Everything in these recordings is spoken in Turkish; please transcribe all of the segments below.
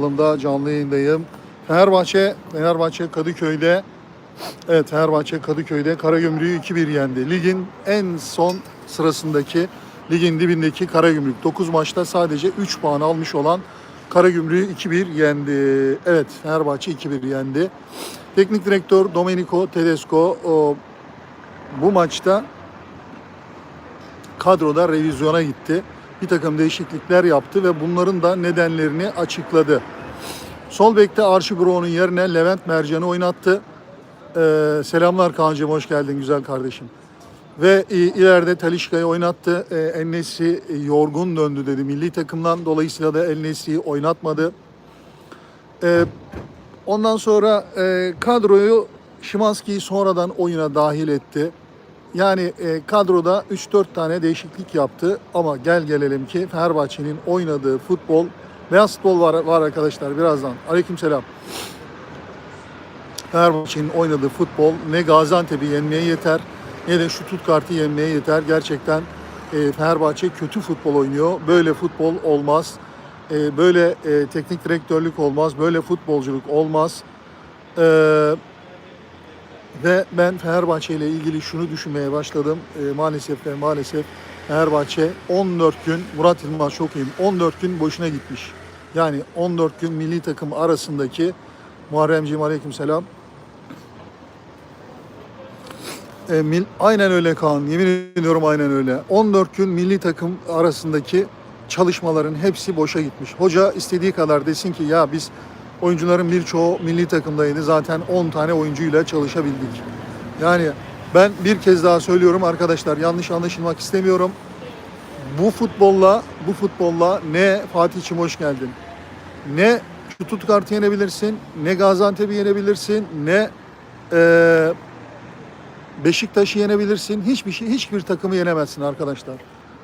kanalımda canlı yayındayım. Fenerbahçe, Fenerbahçe Kadıköy'de Evet Fenerbahçe Kadıköy'de Karagümrük'ü 2-1 yendi. Ligin en son sırasındaki, ligin dibindeki Karagümrük. 9 maçta sadece 3 puan almış olan Karagümrük'ü 2-1 yendi. Evet Fenerbahçe 2-1 yendi. Teknik direktör Domenico Tedesco o, bu maçta kadroda revizyona gitti. Bir takım değişiklikler yaptı ve bunların da nedenlerini açıkladı. Sol bekte Archie Brown'un yerine Levent Mercan'ı oynattı. Ee, selamlar Kaan'cığım, hoş geldin güzel kardeşim. Ve e, ileride Talişka'yı oynattı. Ee, Ennesi e, yorgun döndü dedi milli takımdan. Dolayısıyla da Ennesi'yi oynatmadı. Ee, ondan sonra e, kadroyu Şimanski'yi sonradan oyuna dahil etti. Yani e, kadroda 3-4 tane değişiklik yaptı ama gel gelelim ki Fenerbahçe'nin oynadığı futbol, beyaz futbol var, var arkadaşlar birazdan. Aleykümselam. Fenerbahçe'nin oynadığı futbol ne Gaziantep'i yenmeye yeter ne de şu Tutkart'ı yenmeye yeter. Gerçekten e, Fenerbahçe kötü futbol oynuyor. Böyle futbol olmaz. E, böyle e, teknik direktörlük olmaz. Böyle futbolculuk olmaz. E, ve ben Fenerbahçe ile ilgili şunu düşünmeye başladım. E, maalesef ve maalesef Fenerbahçe 14 gün, Murat Yılmaz çok iyiyim, 14 gün boşuna gitmiş. Yani 14 gün milli takım arasındaki Muharremciğim aleykümselam. E, mil, aynen öyle Kaan. Yemin ediyorum aynen öyle. 14 gün milli takım arasındaki çalışmaların hepsi boşa gitmiş. Hoca istediği kadar desin ki ya biz oyuncuların birçoğu milli takımdaydı. Zaten 10 tane oyuncuyla çalışabildik. Yani ben bir kez daha söylüyorum arkadaşlar yanlış anlaşılmak istemiyorum. Bu futbolla bu futbolla ne Fatih'cim hoş geldin. Ne şu Tutkart'ı yenebilirsin, ne Gaziantep'i yenebilirsin, ne eee Beşiktaş'ı yenebilirsin. Hiçbir şey, hiçbir takımı yenemezsin arkadaşlar.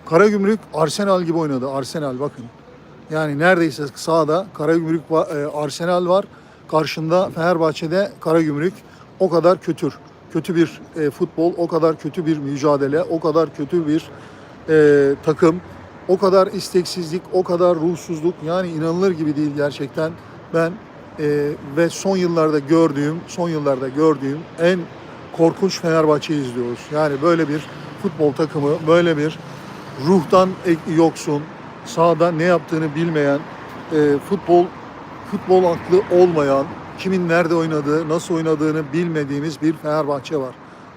Karagümrük Arsenal gibi oynadı. Arsenal bakın. Yani neredeyse sağda Karagümrük e, Arsenal var. Karşında Fenerbahçe'de Karagümrük. O kadar kötü. Kötü bir e, futbol, o kadar kötü bir mücadele, o kadar kötü bir e, takım. O kadar isteksizlik, o kadar ruhsuzluk. Yani inanılır gibi değil gerçekten. Ben e, ve son yıllarda gördüğüm, son yıllarda gördüğüm en korkunç Fenerbahçe'yi izliyoruz. Yani böyle bir futbol takımı, böyle bir ruhtan yoksun, sahada ne yaptığını bilmeyen, e, futbol futbol aklı olmayan, kimin nerede oynadığı, nasıl oynadığını bilmediğimiz bir Fenerbahçe var.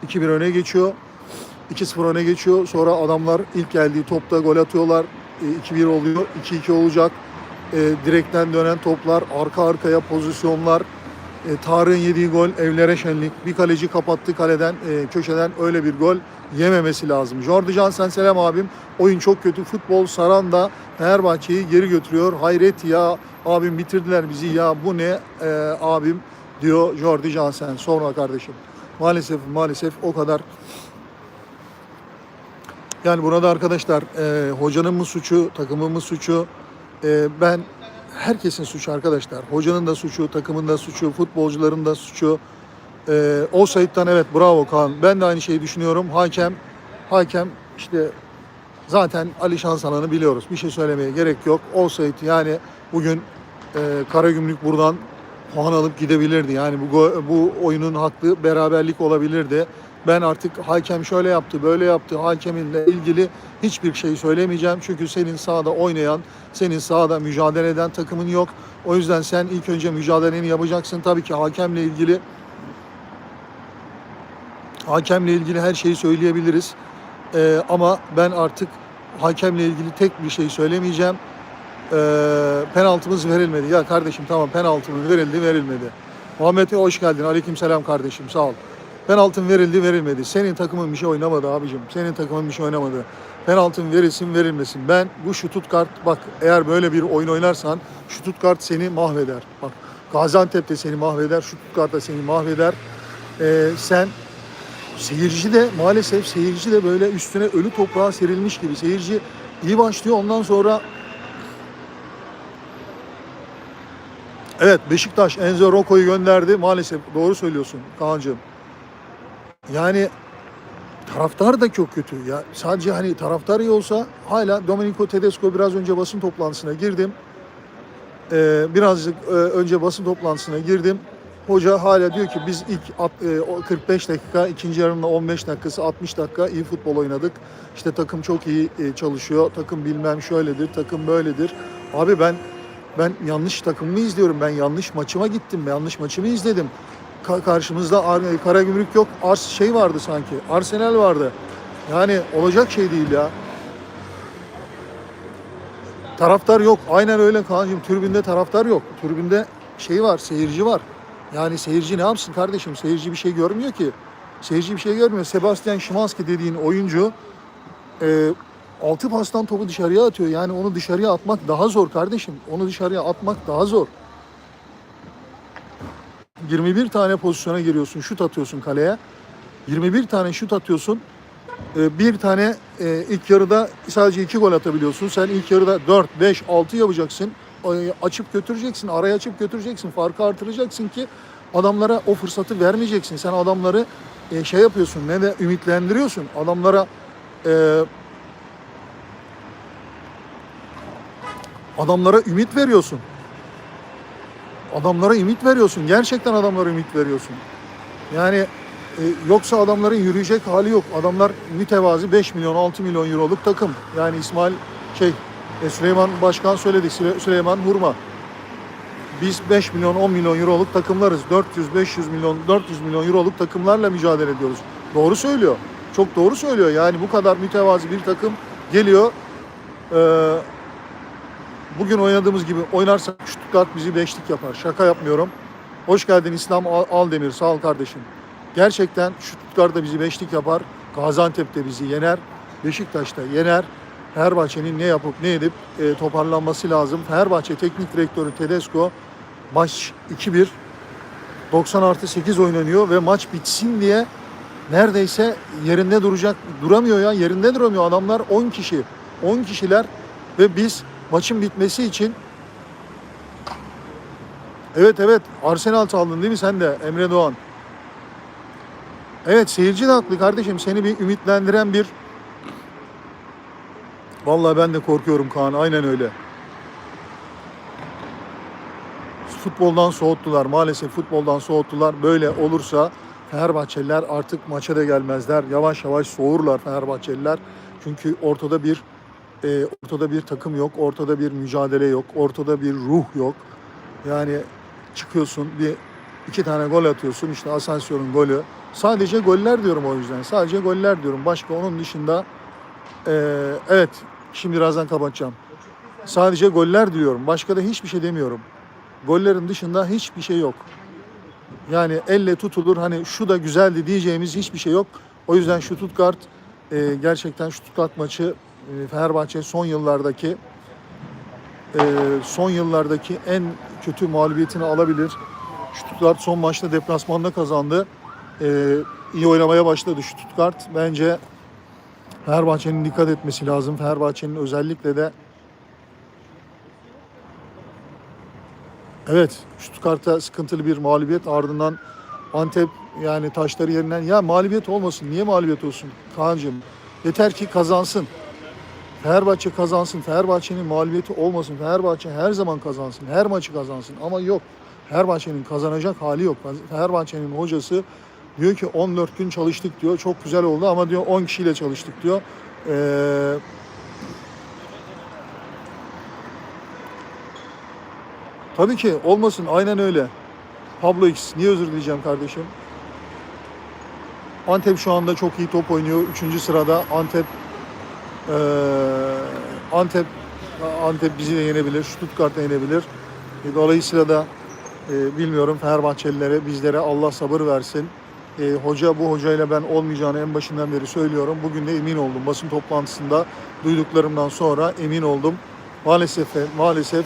2-1 öne geçiyor. 2-0 öne geçiyor. Sonra adamlar ilk geldiği topta gol atıyorlar. E, 2-1 oluyor. 2-2 olacak. E, direkten dönen toplar, arka arkaya pozisyonlar. E, Tarık'ın yediği gol evlere şenlik. Bir kaleci kapattı kaleden, e, köşeden öyle bir gol yememesi lazım. Jordi Jansen selam abim. Oyun çok kötü. Futbol saran da Fenerbahçe'yi geri götürüyor. Hayret ya abim bitirdiler bizi ya bu ne e, abim diyor Jordi Jansen. Sonra kardeşim. Maalesef maalesef o kadar yani burada arkadaşlar e, hocanın mı suçu, takımın mı suçu? E, ben herkesin suçu arkadaşlar. Hocanın da suçu, takımın da suçu, futbolcuların da suçu. E, Offside'dan evet bravo Kaan. Ben de aynı şeyi düşünüyorum. Hakem, hakem işte zaten Ali Şansalan'ı biliyoruz. Bir şey söylemeye gerek yok. Offside yani bugün e, Karagümrük buradan puan alıp gidebilirdi. Yani bu bu oyunun haklı beraberlik olabilirdi. Ben artık hakem şöyle yaptı, böyle yaptı. Hakeminle ilgili hiçbir şey söylemeyeceğim. Çünkü senin sahada oynayan, senin sahada mücadele eden takımın yok. O yüzden sen ilk önce mücadeleni yapacaksın. Tabii ki hakemle ilgili hakemle ilgili her şeyi söyleyebiliriz. Ee, ama ben artık hakemle ilgili tek bir şey söylemeyeceğim. Ee, penaltımız verilmedi. Ya kardeşim tamam penaltımız verildi verilmedi. Muhammed'e hoş geldin. Aleykümselam kardeşim sağ ol. Penaltın verildi verilmedi. Senin takımın bir şey oynamadı abicim. Senin takımın bir şey oynamadı. Penaltın verilsin verilmesin. Ben bu şutut kart bak eğer böyle bir oyun oynarsan şutut kart seni mahveder. Bak Gaziantep de seni mahveder. Şutut kart da seni mahveder. Ee, sen seyirci de maalesef seyirci de böyle üstüne ölü toprağa serilmiş gibi. Seyirci iyi başlıyor ondan sonra Evet Beşiktaş Enzo Roko'yu gönderdi. Maalesef doğru söylüyorsun Kaan'cığım. Yani taraftar da çok kötü. Ya sadece hani taraftar iyi olsa hala Domenico Tedesco biraz önce basın toplantısına girdim. Ee, birazcık e, önce basın toplantısına girdim. Hoca hala diyor ki biz ilk at- e, o 45 dakika, ikinci yarımda 15 dakikası 60 dakika iyi futbol oynadık. İşte takım çok iyi e, çalışıyor. Takım bilmem şöyledir, takım böyledir. Abi ben ben yanlış takımımı izliyorum. Ben yanlış maçıma gittim. Ben yanlış maçımı izledim. Ka- karşımızda Ar- Karagümrük yok. Ars şey vardı sanki. Arsenal vardı. Yani olacak şey değil ya. Taraftar yok. Aynen öyle Kaan'cığım. Tribünde taraftar yok. Tribünde şey var, seyirci var. Yani seyirci ne yapsın kardeşim? Seyirci bir şey görmüyor ki. Seyirci bir şey görmüyor. Sebastian Szymanski dediğin oyuncu e, altı pastan topu dışarıya atıyor. Yani onu dışarıya atmak daha zor kardeşim. Onu dışarıya atmak daha zor. 21 tane pozisyona giriyorsun, şut atıyorsun kaleye. 21 tane şut atıyorsun. Ee, bir tane e, ilk yarıda sadece iki gol atabiliyorsun. Sen ilk yarıda 4, 5, 6 yapacaksın. Açıp götüreceksin, araya açıp götüreceksin. Farkı artıracaksın ki adamlara o fırsatı vermeyeceksin. Sen adamları e, şey yapıyorsun, ne de ümitlendiriyorsun. Adamlara e, adamlara ümit veriyorsun. Adamlara ümit veriyorsun. Gerçekten adamlara ümit veriyorsun. Yani e, yoksa adamların yürüyecek hali yok. Adamlar mütevazi 5 milyon 6 milyon euroluk takım. Yani İsmail şey e, Süleyman Başkan söyledi Süle- Süleyman Hurma. Biz 5 milyon 10 milyon euroluk takımlarız. 400 500 milyon 400 milyon euroluk takımlarla mücadele ediyoruz. Doğru söylüyor. Çok doğru söylüyor. Yani bu kadar mütevazi bir takım geliyor. Ee, bugün oynadığımız gibi oynarsak Stuttgart bizi beşlik yapar. Şaka yapmıyorum. Hoş geldin İslam Al- Aldemir. Sağ ol kardeşim. Gerçekten Stuttgart da bizi beşlik yapar. Gaziantep'te bizi yener. Beşiktaş'ta yener. Fenerbahçe'nin ne yapıp ne edip e, toparlanması lazım. Fenerbahçe Teknik Direktörü Tedesco maç 2-1 90 artı 8 oynanıyor ve maç bitsin diye neredeyse yerinde duracak duramıyor ya yerinde duramıyor adamlar 10 kişi 10 kişiler ve biz maçın bitmesi için Evet evet Arsenal çaldın değil mi sen de Emre Doğan? Evet seyirci de haklı kardeşim seni bir ümitlendiren bir Vallahi ben de korkuyorum Kaan aynen öyle. Futboldan soğuttular maalesef futboldan soğuttular. Böyle olursa Fenerbahçeliler artık maça da gelmezler. Yavaş yavaş soğurlar Fenerbahçeliler. Çünkü ortada bir e, ortada bir takım yok, ortada bir mücadele yok, ortada bir ruh yok. Yani çıkıyorsun bir iki tane gol atıyorsun işte Asensio'nun golü. Sadece goller diyorum o yüzden. Sadece goller diyorum. Başka onun dışında e, evet şimdi birazdan kapatacağım. Sadece goller diyorum. Başka da hiçbir şey demiyorum. Gollerin dışında hiçbir şey yok. Yani elle tutulur hani şu da güzeldi diyeceğimiz hiçbir şey yok. O yüzden Stuttgart e, gerçekten şu Stuttgart maçı e, Fenerbahçe son yıllardaki e, son yıllardaki en kötü mağlubiyetini alabilir. Stuttgart son maçta deplasmanda kazandı. E, iyi oynamaya başladı Stuttgart. Bence Fenerbahçe'nin dikkat etmesi lazım. Fenerbahçe'nin özellikle de Evet, Stuttgart'a sıkıntılı bir mağlubiyet ardından Antep yani taşları yerinden ya mağlubiyet olmasın. Niye mağlubiyet olsun Kaan'cığım? Yeter ki kazansın. Fenerbahçe kazansın. Fenerbahçe'nin mağlubiyeti olmasın. Fenerbahçe her zaman kazansın. Her maçı kazansın. Ama yok. Fenerbahçe'nin kazanacak hali yok. Fenerbahçe'nin hocası diyor ki 14 gün çalıştık diyor. Çok güzel oldu ama diyor 10 kişiyle çalıştık diyor. Ee, tabii ki olmasın. Aynen öyle. Pablo X. Niye özür dileyeceğim kardeşim? Antep şu anda çok iyi top oynuyor. Üçüncü sırada Antep ee, Antep Antep bizi de yenebilir. Stuttgart da yenebilir. E, Dolayısıyla da e, bilmiyorum Fenerbahçelilere, bizlere Allah sabır versin. E, hoca bu hocayla ben olmayacağını en başından beri söylüyorum. Bugün de emin oldum. Basın toplantısında duyduklarımdan sonra emin oldum. Maalesef maalesef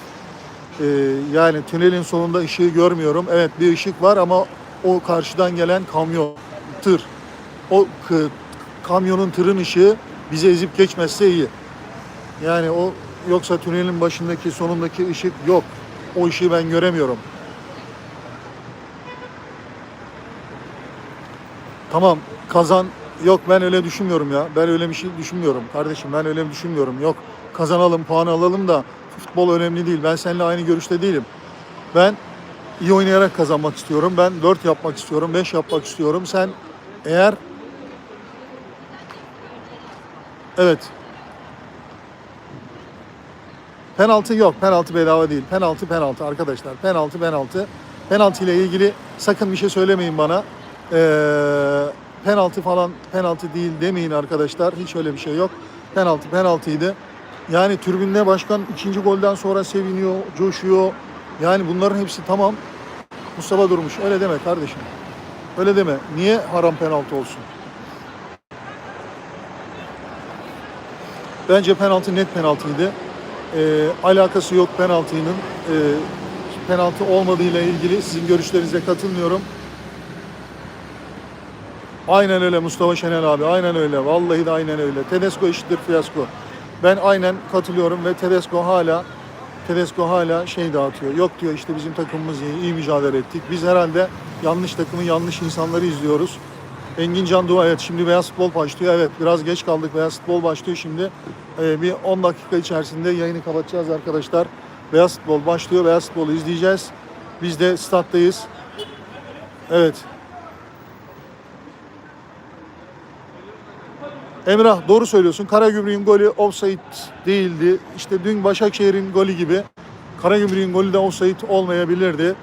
e, yani tünelin sonunda ışığı görmüyorum. Evet bir ışık var ama o karşıdan gelen kamyon, tır. O kamyonun tırın ışığı bizi ezip geçmezse iyi. Yani o yoksa tünelin başındaki sonundaki ışık yok. O ışığı ben göremiyorum. Tamam kazan yok ben öyle düşünmüyorum ya. Ben öyle bir şey düşünmüyorum kardeşim ben öyle düşünmüyorum. Yok kazanalım puan alalım da Futbol önemli değil. Ben seninle aynı görüşte değilim. Ben iyi oynayarak kazanmak istiyorum. Ben 4 yapmak istiyorum, 5 yapmak istiyorum. Sen eğer Evet. Penaltı yok. Penaltı bedava değil. Penaltı penaltı arkadaşlar. Penaltı penaltı. Penaltı ile ilgili sakın bir şey söylemeyin bana. Ee, penaltı falan penaltı değil demeyin arkadaşlar. Hiç öyle bir şey yok. Penaltı penaltıydı. Yani tribünde başkan ikinci golden sonra seviniyor, coşuyor. Yani bunların hepsi tamam. Mustafa Durmuş öyle deme kardeşim. Öyle deme. Niye haram penaltı olsun? Bence penaltı net penaltıydı. Ee, alakası yok penaltının. Ee, penaltı olmadığıyla ilgili sizin görüşlerinize katılmıyorum. Aynen öyle Mustafa Şenel abi. Aynen öyle. Vallahi de aynen öyle. Tedesco eşittir fiyasko. Ben aynen katılıyorum ve Tedesco hala Tedesco hala şey dağıtıyor. Yok diyor işte bizim takımımız iyi, iyi mücadele ettik. Biz herhalde yanlış takımı, yanlış insanları izliyoruz. Engin Can Dua evet şimdi Beyaz Futbol başlıyor. Evet biraz geç kaldık. Beyaz Futbol başlıyor şimdi. Ee, bir 10 dakika içerisinde yayını kapatacağız arkadaşlar. Beyaz Futbol başlıyor. Beyaz Futbol'u izleyeceğiz. Biz de stat'tayız. Evet. Emrah doğru söylüyorsun. Karagümrük'ün golü offside değildi. İşte dün Başakşehir'in golü gibi Karagümrük'ün golü de offside olmayabilirdi.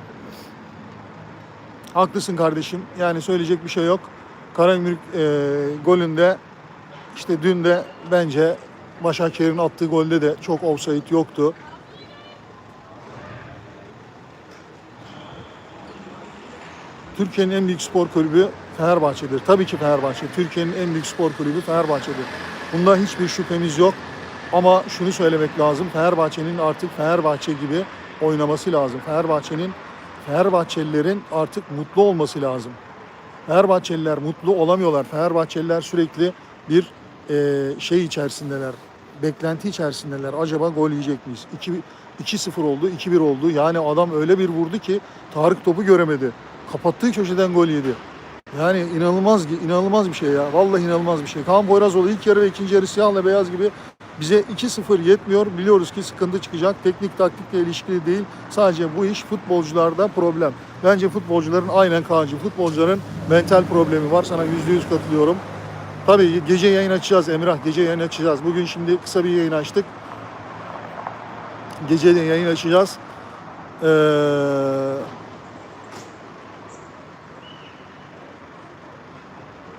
Haklısın kardeşim. Yani söyleyecek bir şey yok. Karagümrük e, golünde işte dün de bence Başakşehir'in attığı golde de çok offside yoktu. Türkiye'nin en büyük spor kulübü Fenerbahçe'dir. Tabii ki Fenerbahçe. Türkiye'nin en büyük spor kulübü Fenerbahçe'dir. Bunda hiçbir şüphemiz yok. Ama şunu söylemek lazım. Fenerbahçe'nin artık Fenerbahçe gibi oynaması lazım. Fenerbahçe'nin Fenerbahçelilerin artık mutlu olması lazım. Fenerbahçeliler mutlu olamıyorlar. Fenerbahçeliler sürekli bir e, şey içerisindeler. Beklenti içerisindeler. Acaba gol yiyecek miyiz? 2 2-0 oldu, 2-1 oldu. Yani adam öyle bir vurdu ki Tarık topu göremedi. Kapattığı köşeden gol yedi. Yani inanılmaz inanılmaz bir şey ya. Vallahi inanılmaz bir şey. Kaan Poyrazoğlu ilk yarı ve ikinci yarı siyahla beyaz gibi bize 2-0 yetmiyor. Biliyoruz ki sıkıntı çıkacak. Teknik taktikle ilişkili değil. Sadece bu iş futbolcularda problem. Bence futbolcuların aynen Kaan'cığım futbolcuların mental problemi var. Sana %100 katılıyorum. Tabii gece yayın açacağız Emrah. Gece yayın açacağız. Bugün şimdi kısa bir yayın açtık. Gece yayın açacağız. Ee,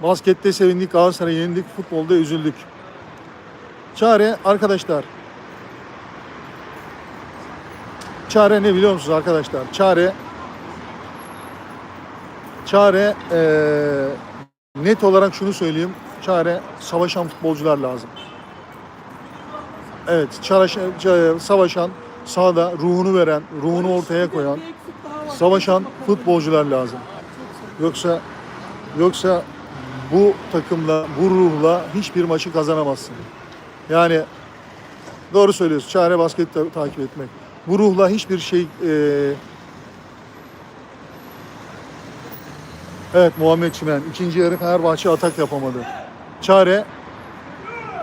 baskette sevindik, Galatasaray'a yenildik, futbolda üzüldük. Çare arkadaşlar. Çare ne biliyor musunuz arkadaşlar? Çare çare eee, net olarak şunu söyleyeyim. Çare savaşan futbolcular lazım. Evet, çare- savaşan, sahada ruhunu veren, ruhunu ortaya koyan, savaşan futbolcular lazım. Yoksa yoksa bu takımla, bu ruhla hiçbir maçı kazanamazsın. Yani doğru söylüyorsun. Çare basket ta- takip etmek. Bu ruhla hiçbir şey e, Evet Muhammed Çimen. ikinci yarı Fenerbahçe atak yapamadı. Çare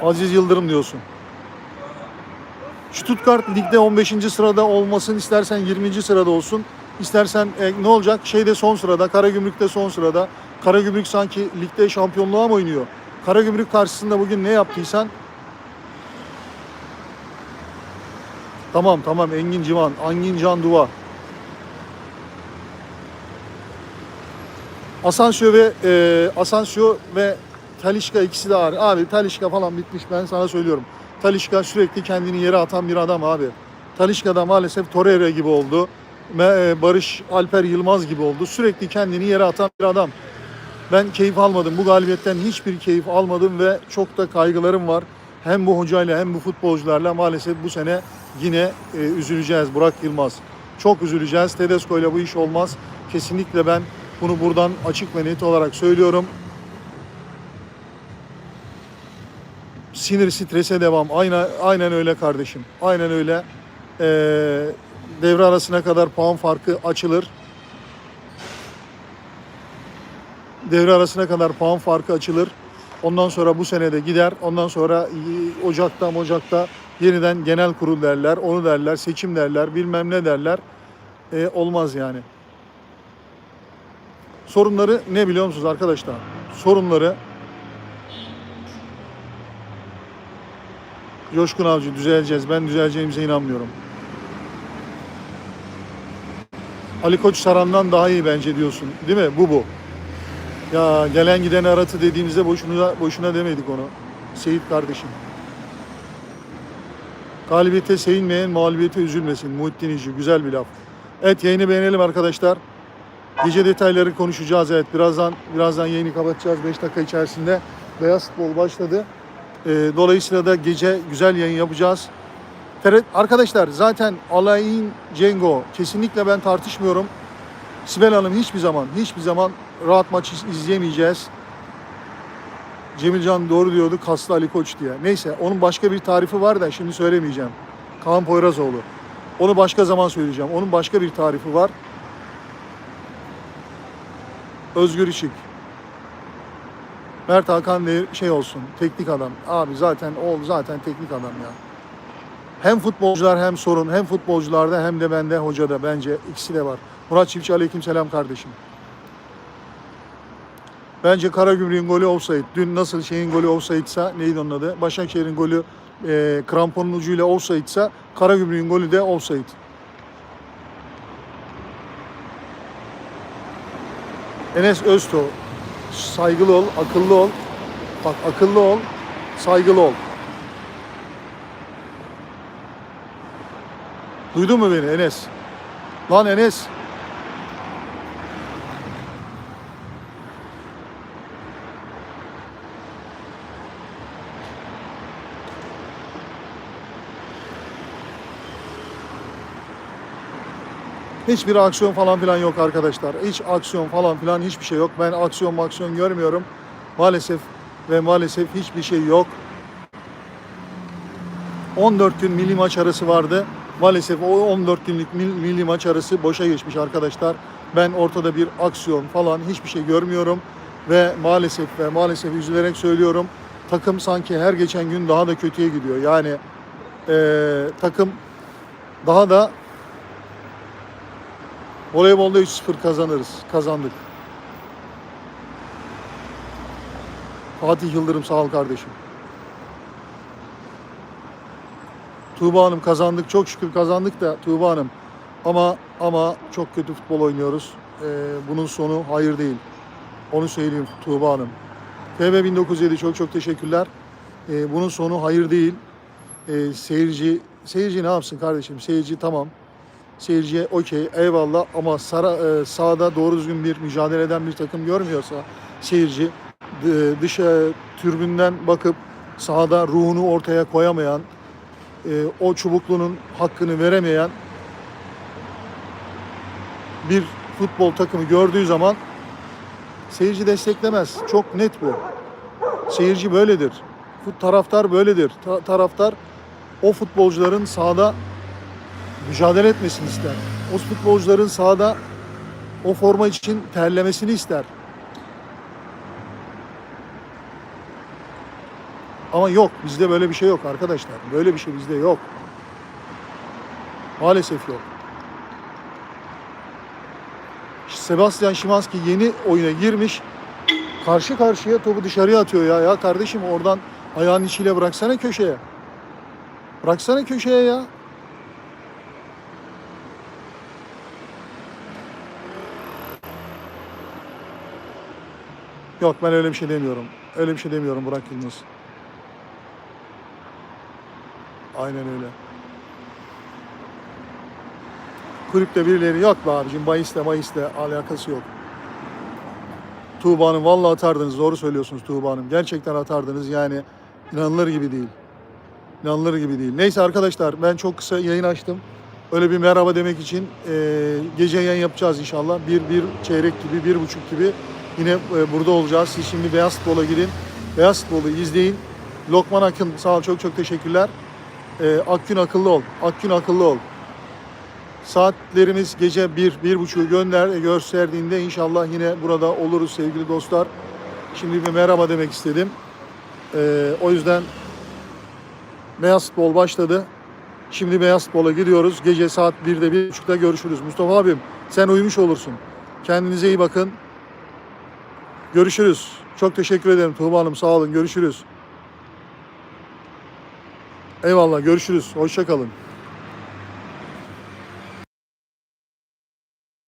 Aziz Yıldırım diyorsun. Stuttgart ligde 15. sırada olmasın istersen 20. sırada olsun. İstersen e, ne olacak? Şeyde son sırada, Karagümrük'te son sırada. Karagümrük sanki ligde şampiyonluğa mı oynuyor? Karagümrük karşısında bugün ne yaptıysan Tamam tamam Engin Civan, Angin Can Duva. Asansio ve e, Asansio ve Talişka ikisi de ağır. Abi Talişka falan bitmiş ben sana söylüyorum. Talişka sürekli kendini yere atan bir adam abi. Talişka da maalesef Torreira gibi oldu. Me- e, Barış Alper Yılmaz gibi oldu. Sürekli kendini yere atan bir adam. Ben keyif almadım. Bu galibiyetten hiçbir keyif almadım ve çok da kaygılarım var. Hem bu hocayla hem bu futbolcularla maalesef bu sene yine e, üzüleceğiz Burak Yılmaz. Çok üzüleceğiz. Tedesco ile bu iş olmaz. Kesinlikle ben bunu buradan açık ve net olarak söylüyorum. Sinir strese devam. Aynen, aynen öyle kardeşim. Aynen öyle. Ee, devre arasına kadar puan farkı açılır. devre arasına kadar puan farkı açılır. Ondan sonra bu sene de gider. Ondan sonra e, Ocak'ta Ocak'ta Yeniden genel kurul derler, onu derler, seçim derler, bilmem ne derler. E, olmaz yani. Sorunları ne biliyor musunuz arkadaşlar? Sorunları Coşkun Avcı düzeleceğiz. Ben düzeleceğimize inanmıyorum. Ali Koç Saran'dan daha iyi bence diyorsun. Değil mi? Bu bu. Ya gelen giden aratı dediğimizde boşuna boşuna demedik onu. Seyit kardeşim. Galibiyete sevinmeyen mağlubiyete üzülmesin. Muhittin İnci. Güzel bir laf. Evet yayını beğenelim arkadaşlar. Gece detayları konuşacağız evet. Birazdan birazdan yayını kapatacağız 5 dakika içerisinde. Beyaz futbol başladı. Ee, dolayısıyla da gece güzel yayın yapacağız. TRT Arkadaşlar zaten Alain Cengo kesinlikle ben tartışmıyorum. Sibel Hanım hiçbir zaman hiçbir zaman rahat maç iz- izleyemeyeceğiz. Cemilcan doğru diyordu kaslı Ali Koç diye. Neyse onun başka bir tarifi var da şimdi söylemeyeceğim. Kaan Poyrazoğlu. Onu başka zaman söyleyeceğim. Onun başka bir tarifi var. Özgür İşik. Mert Hakan de şey olsun, teknik adam. Abi zaten o zaten teknik adam ya. Hem futbolcular hem sorun, hem futbolcularda hem de bende hocada bence ikisi de var. Murat Çiftçi aleyküm selam kardeşim. Bence Karagümrük'ün golü offside. Dün nasıl şeyin golü offside'sa neydi onun adı? Başakşehir'in golü e, kramponun ucuyla offside'sa Karagümrük'ün golü de offside. Enes Özto saygılı ol, akıllı ol. Bak akıllı ol, saygılı ol. Duydun mu beni Enes? Lan Enes. Hiçbir aksiyon falan filan yok arkadaşlar. Hiç aksiyon falan filan hiçbir şey yok. Ben aksiyon maksiyon görmüyorum. Maalesef ve maalesef hiçbir şey yok. 14 gün milli maç arası vardı. Maalesef o 14 günlük mil- milli maç arası boşa geçmiş arkadaşlar. Ben ortada bir aksiyon falan hiçbir şey görmüyorum. Ve maalesef ve maalesef üzülerek söylüyorum. Takım sanki her geçen gün daha da kötüye gidiyor. Yani eee, takım daha da voleybolda 3-0 kazanırız. Kazandık. Fatih Yıldırım sağ ol kardeşim. Tuğba Hanım kazandık. Çok şükür kazandık da Tuğba Hanım. Ama ama çok kötü futbol oynuyoruz. Ee, bunun sonu hayır değil. Onu söyleyeyim Tuğba Hanım. TB 1907 çok çok teşekkürler. Ee, bunun sonu hayır değil. Ee, seyirci seyirci ne yapsın kardeşim? Seyirci tamam. Seyirciye okey eyvallah ama sara, e, sahada doğru düzgün bir mücadele eden bir takım görmüyorsa seyirci dı- dışa türbünden bakıp sahada ruhunu ortaya koyamayan e, o çubuklunun hakkını veremeyen bir futbol takımı gördüğü zaman seyirci desteklemez. Çok net bu. Seyirci böyledir. Taraftar böyledir. Ta- taraftar o futbolcuların sahada mücadele etmesini ister. O futbolcuların sahada o forma için terlemesini ister. Ama yok. Bizde böyle bir şey yok arkadaşlar. Böyle bir şey bizde yok. Maalesef yok. Sebastian Szymanski yeni oyuna girmiş. Karşı karşıya topu dışarıya atıyor ya. Ya kardeşim oradan ayağın içiyle bıraksana köşeye. Bıraksana köşeye ya. Yok ben öyle bir şey demiyorum. Öyle bir şey demiyorum Burak Yılmaz. Aynen öyle. Kulüpte birileri yok be abicim. Mayıs'ta Mayıs'ta alakası yok. Tuğba Hanım vallahi atardınız. Doğru söylüyorsunuz Tuğba. Gerçekten atardınız yani. inanılır gibi değil. İnanılır gibi değil. Neyse arkadaşlar ben çok kısa yayın açtım. Öyle bir merhaba demek için eee, gece yayın yapacağız inşallah. Bir, bir çeyrek gibi, bir buçuk gibi yine e, burada olacağız. Siz şimdi Beyaz Futbol'a girin. Beyaz Futbol'u izleyin. Lokman Akın sağ ol çok çok teşekkürler. Eee Akgün akıllı ol. Akgün akıllı ol. Saatlerimiz gece 1, 1.30'u gönder, gösterdiğinde inşallah yine burada oluruz sevgili dostlar. Şimdi bir merhaba demek istedim. Ee, o yüzden Beyaz futbol başladı. Şimdi beyaz futbola gidiyoruz. Gece saat 1'de 1.30'da görüşürüz. Mustafa abim sen uyumuş olursun. Kendinize iyi bakın. Görüşürüz. Çok teşekkür ederim Tuğba Hanım. Sağ olun. Görüşürüz. Eyvallah. Görüşürüz. Hoşça kalın.